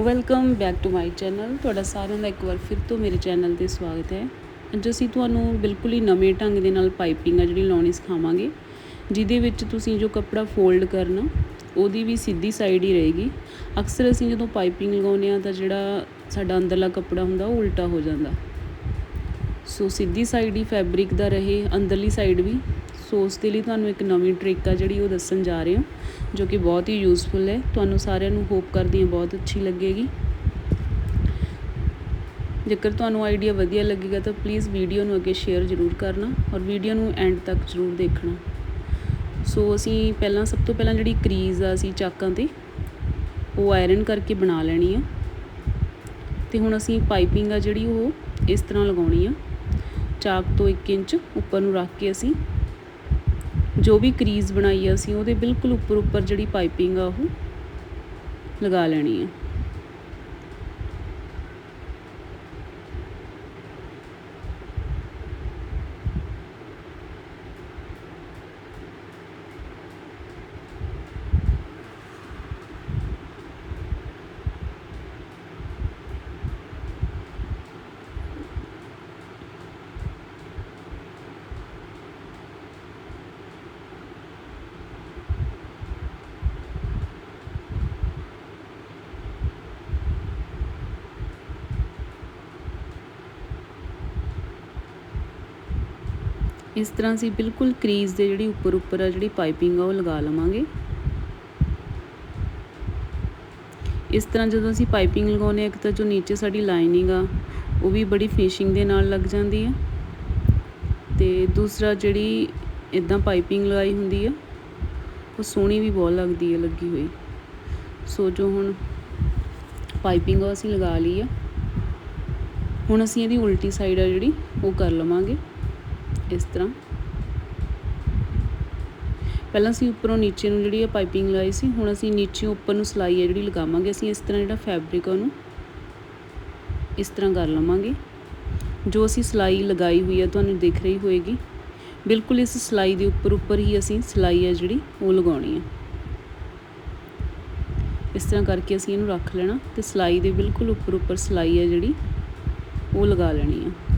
Welcome back to my channel ਤੁਹਾਡਾ ਸਾਰਿਆਂ ਦਾ ਇੱਕ ਵਾਰ ਫਿਰ ਤੋਂ ਮੇਰੇ ਚੈਨਲ ਤੇ ਸਵਾਗਤ ਹੈ। ਅੱਜ ਅਸੀਂ ਤੁਹਾਨੂੰ ਬਿਲਕੁਲ ਹੀ ਨਵੇਂ ਢੰਗ ਦੇ ਨਾਲ ਪਾਈਪਿੰਗ ਆ ਜਿਹੜੀ ਲਾਉਣੀ ਸਿਖਾਵਾਂਗੇ, ਜਿਹਦੇ ਵਿੱਚ ਤੁਸੀਂ ਜੋ ਕੱਪੜਾ ਫੋਲਡ ਕਰਨਾ, ਉਹਦੀ ਵੀ ਸਿੱਧੀ ਸਾਈਡ ਹੀ ਰਹੇਗੀ। ਅਕਸਰ ਅਸੀਂ ਜਦੋਂ ਪਾਈਪਿੰਗ ਲਗਾਉਂਦੇ ਆ ਤਾਂ ਜਿਹੜਾ ਸਾਡਾ ਅੰਦਰਲਾ ਕੱਪੜਾ ਹੁੰਦਾ, ਉਹ ਉਲਟਾ ਹੋ ਜਾਂਦਾ। ਸੋ ਸਿੱਧੀ ਸਾਈਡ ਹੀ ਫੈਬਰਿਕ ਦਾ ਰਹੇ, ਅੰਦਰਲੀ ਸਾਈਡ ਵੀ। ਸੋ ਉਸ ਦੇ ਲਈ ਤੁਹਾਨੂੰ ਇੱਕ ਨਵੀਂ ਟ੍ਰਿਕ ਆ ਜਿਹੜੀ ਉਹ ਦੱਸਣ ਜਾ ਰਹੇ ਹਾਂ, ਜੋ ਕਿ ਬਹੁਤ ਹੀ ਯੂਜ਼ਫੁਲ ਹੈ। ਤੁਹਾਨੂੰ ਸਾਰਿਆਂ ਨੂੰ ਹੋਪ ਕਰਦੀ ਹਾਂ ਬਹੁਤ ਅੱਛੀ ਲੱਗੇਗੀ। ਜੇਕਰ ਤੁਹਾਨੂੰ ਆਈਡੀਆ ਵਧੀਆ ਲੱਗੇਗਾ ਤਾਂ ਪਲੀਜ਼ ਵੀਡੀਓ ਨੂੰ ਅੱਗੇ ਸ਼ੇਅਰ ਜ਼ਰੂਰ ਕਰਨਾ ਔਰ ਵੀਡੀਓ ਨੂੰ ਐਂਡ ਤੱਕ ਜ਼ਰੂਰ ਦੇਖਣਾ। ਸੋ ਅਸੀਂ ਪਹਿਲਾਂ ਸਭ ਤੋਂ ਪਹਿਲਾਂ ਜਿਹੜੀ ਕਰੀਜ਼ ਆ ਅਸੀਂ ਚਾਕਾਂ ਤੇ, ਉਹ ਆਇਰਨ ਕਰਕੇ ਬਣਾ ਲੈਣੀ ਆ। ਤੇ ਹੁਣ ਅਸੀਂ ਪਾਈਪਿੰਗ ਆ ਜਿਹੜੀ ਉਹ ਇਸ ਤਰ੍ਹਾਂ ਲਗਾਉਣੀ ਆ। ਚਾਕ ਤੋਂ 1 ਇੰਚ ਉੱਪਰ ਨੂੰ ਰੱਖ ਕੇ ਅਸੀਂ ਜੋ ਵੀ ਕਰੀਜ਼ ਬਣਾਈ ਆ ਅਸੀਂ ਉਹਦੇ ਬਿਲਕੁਲ ਉੱਪਰ ਉੱਪਰ ਜਿਹੜੀ ਪਾਈਪਿੰਗ ਆ ਉਹ ਲਗਾ ਲੈਣੀ ਆ। ਇਸ ਤਰ੍ਹਾਂ ਅਸੀਂ ਬਿਲਕੁਲ ਕਰੀਜ਼ ਦੇ ਜਿਹੜੀ ਉੱਪਰ ਉੱਪਰ ਆ ਜਿਹੜੀ ਪਾਈਪਿੰਗ ਆ ਉਹ ਲਗਾ ਲਵਾਂਗੇ। ਇਸ ਤਰ੍ਹਾਂ ਜਦੋਂ ਅਸੀਂ ਪਾਈਪਿੰਗ ਲਗਾਉਂਦੇ ਆ ਇੱਕ ਤਾਂ ਜੋ ਨੀਚੇ ਸਾਡੀ ਲਾਈਨਿੰਗ ਆ, ਉਹ ਵੀ ਬੜੀ ਫਿਨਿਸ਼ਿੰਗ ਦੇ ਨਾਲ ਲੱਗ ਜਾਂਦੀ ਆ। ਤੇ ਦੂਸਰਾ ਜਿਹੜੀ ਇਦਾਂ ਪਾਈਪਿੰਗ ਲਗਾਈ ਹੁੰਦੀ ਆ, ਉਹ ਸੋਹਣੀ ਵੀ ਬਹੁਤ ਲੱਗਦੀ ਆ ਲੱਗੀ ਹੋਈ। ਸੋ ਜੋ ਹੁਣ ਪਾਈਪਿੰਗ ਉਹ ਅਸੀਂ ਲਗਾ ਲਈ ਆ। ਹੁਣ ਅਸੀਂ ਇਹਦੀ ਉਲਟੀ ਸਾਈਡ ਆ ਜਿਹੜੀ, ਉਹ ਕਰ ਲਵਾਂਗੇ। ਇਸ ਤਰ੍ਹਾਂ। ਪਹਿਲਾਂ ਅਸੀਂ ਉੱਪਰੋਂ ਨੀਚੇ ਨੂੰ ਜਿਹੜੀ ਆ ਪਾਈਪਿੰਗ ਲਾਈ ਸੀ, ਹੁਣ ਅਸੀਂ ਨੀਚੇ ਉੱਪਰ ਨੂੰ ਸਲਾਈ ਹੈ ਜਿਹੜੀ ਲਗਾਵਾਂਗੇ, ਅਸੀਂ ਇਸ ਤਰ੍ਹਾਂ ਜਿਹੜਾ ਫੈਬਰਿਕ ਉਹਨੂੰ ਇਸ ਤਰ੍ਹਾਂ ਕਰ ਲਵਾਂਗੇ। ਜੋ ਅਸੀਂ ਸਲਾਈ ਲਗਾਈ ਹੋਈ ਹੈ ਤੁਹਾਨੂੰ ਦਿਖ ਰਹੀ ਹੋਏਗੀ, ਬਿਲਕੁਲ ਇਸ ਸਲਾਈ ਦੇ ਉੱਪਰ ਉੱਪਰ ਹੀ ਅਸੀਂ ਸਲਾਈ ਹੈ ਜਿਹੜੀ ਉਹ ਲਗਾਉਣੀ ਹੈ ਇਸ ਤਰ੍ਹਾਂ ਕਰਕੇ ਅਸੀਂ ਇਹਨੂੰ ਰੱਖ ਲੈਣਾ ਤੇ ਸਲਾਈ ਦੇ ਬਿਲਕੁਲ ਉੱਪਰ ਉੱਪਰ ਸਲਾਈ ਹੈ ਜਿਹੜੀ ਉਹ ਲਗਾ ਲੈਣੀ ਹੈ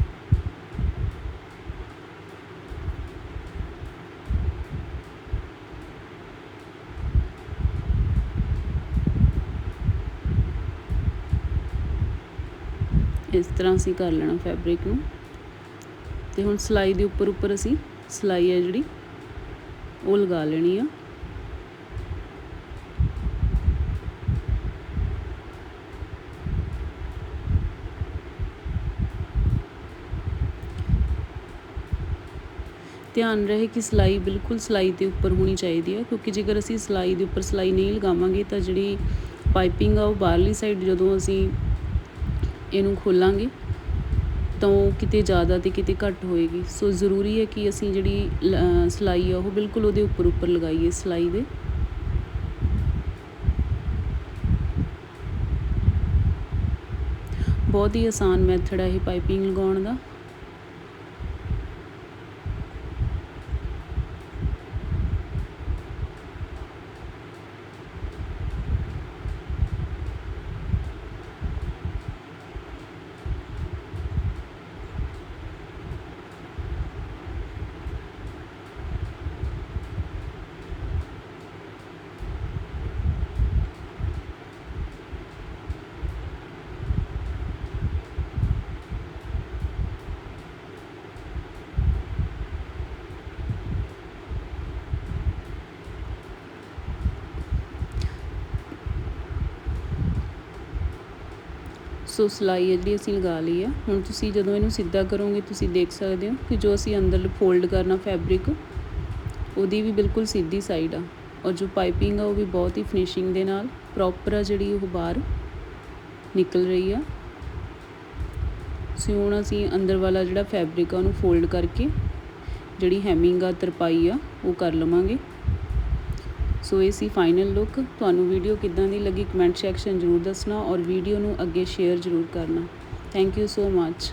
ਇਸ ਤਰ੍ਹਾਂ ਅਸੀਂ ਕਰ ਲੈਣਾ ਫੈਬਰਿਕ ਨੂੰ। ਤੇ ਹੁਣ ਸਲਾਈ ਦੇ ਉੱਪਰ ਉੱਪਰ ਅਸੀਂ ਸਲਾਈ ਹੈ ਜਿਹੜੀ, ਉਹ ਲਗਾ ਲੈਣੀ ਆ। ਧਿਆਨ ਰਹੇ ਕਿ ਸਲਾਈ ਬਿਲਕੁਲ ਸਲਾਈ ਦੇ ਉੱਪਰ ਹੋਣੀ ਚਾਹੀਦੀ ਹੈ ਕਿਉਂਕਿ ਜੇਕਰ ਅਸੀਂ ਸਲਾਈ ਦੇ ਉੱਪਰ ਸਲਾਈ ਨਹੀਂ ਲਗਾਵਾਂਗੇ ਤਾਂ ਜਿਹੜੀ ਪਾਈਪਿੰਗ ਆ ਉਹ ਬਾਹਰਲੀ ਸਾਈਡ ਜਦੋਂ ਅਸੀਂ ਇਹਨੂੰ ਖੋਲਾਂਗੇ, ਤਾਂ ਉਹ ਕਿਤੇ ਜ਼ਿਆਦਾ ਅਤੇ ਕਿਤੇ ਘੱਟ ਹੋਏਗੀ। ਸੋ ਜ਼ਰੂਰੀ ਹੈ ਕਿ ਅਸੀਂ ਜਿਹੜੀ ਸਿਲਾਈ ਆ, ਉਹ ਬਿਲਕੁਲ ਉਹਦੇ ਉੱਪਰ ਉੱਪਰ ਲਗਾਈਏ ਸਿਲਾਈ ਦੇ। ਬਹੁਤ ਹੀ ਆਸਾਨ ਮੈਥਡ ਹੈ ਇਹ ਪਾਈਪਿੰਗ ਲਗਾਉਣ ਦਾ। ਸੋ ਸਲਾਈ ਜਿਹੜੀ ਅਸੀਂ ਲਗਾ ਲਈ ਆ, ਹੁਣ ਤੁਸੀਂ ਜਦੋਂ ਇਹਨੂੰ ਸਿੱਧਾ ਕਰੋਗੇ, ਤੁਸੀਂ ਦੇਖ ਸਕਦੇ ਹੋ ਕਿ ਜੋ ਅਸੀਂ ਅੰਦਰ ਫੋਲਡ ਕਰਨਾ ਫੈਬਰਿਕ ਉਹਦੀ ਵੀ ਬਿਲਕੁਲ ਸਿੱਧੀ ਸਾਈਡ ਆ। ਔਰ ਜੋ ਪਾਈਪਿੰਗ ਆ, ਉਹ ਵੀ ਬਹੁਤ ਹੀ ਫਿਨਿਸ਼ਿੰਗ ਦੇ ਨਾਲ ਪ੍ਰੋਪਰ ਆ ਜਿਹੜੀ ਉਹ ਬਾਹਰ ਨਿਕਲ ਰਹੀ ਆ। ਸੋ ਹੁਣ ਅਸੀਂ ਅੰਦਰ ਵਾਲਾ ਜਿਹੜਾ ਫੈਬਰਿਕ ਆ, ਉਹਨੂੰ ਫੋਲਡ ਕਰਕੇ ਜਿਹੜੀ ਹੈਮਿੰਗ ਆ, ਤਰਪਾਈ ਆ, ਉਹ ਕਰ ਲਵਾਂਗੇ। ਸੋ ਇਹ ਸੀ ਫਾਈਨਲ ਲੁੱਕ ਤੁਹਾਨੂੰ ਵੀਡੀਓ ਕਿੱਦਾਂ ਦੀ ਲੱਗੀ? ਕਮੈਂਟ ਸੈਕਸ਼ਨ ਜ਼ਰੂਰ ਦੱਸਣਾ ਔਰ ਵੀਡੀਓ ਨੂੰ ਅੱਗੇ ਸ਼ੇਅਰ ਜ਼ਰੂਰ ਕਰਨਾ। Thank you so much